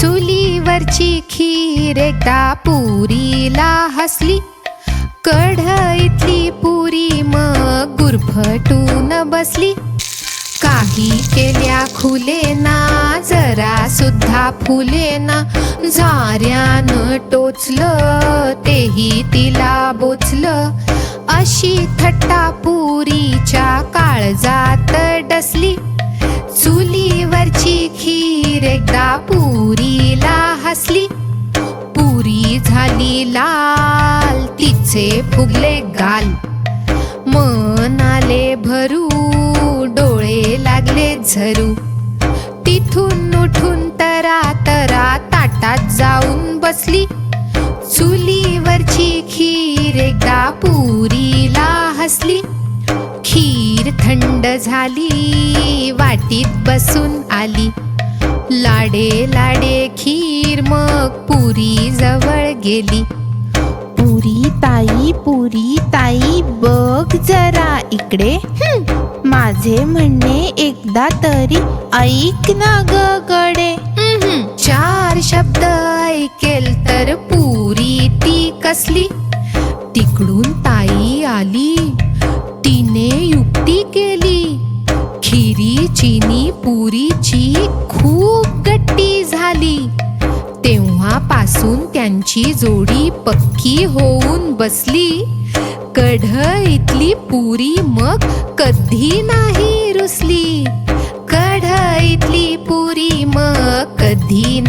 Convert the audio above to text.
चुलीवरची खीर एकदा पुरीला हसली. कढईतली पुरी मग गुरफटून बसली. काही केल्या खुलेना जरा सुद्धा फुलेना. झाऱ्यानं टोचलं तेही तिला बोचलं. अशी थट्टा पुरीच्या काळजात डसली. चुलीवरची खीर एकदा पुरीला हसली पुरी झाली लाल तिचे फुगले गाल. मन आले भरू डोळे लागले झरू. तिथून उठून तरा तरा ताटात जाऊन बसली. चुलीवरची खीर एकदा पुरीला हसली. खीर थंड झाली वाटीत बसून आली. लाडे लाडे खीर मग पुरी जवळ गेली. पुरी ताई पुरी ताई बघ जरा इकडे. माझे म्हणणे एकदा तरी ऐक ना ग गडे. चार शब्द ऐकेल तर पुरी ती कसली? तिकडून ताई आली. तिने युक्ती केली. खिरी चिनी पुरीची खूप गट्टी झाली. तेव्हापासून त्यांची जोडी पक्की होऊन बसली. कढईतली पुरी मग कधी नाही रुसली. कढईतली पुरी मग कधी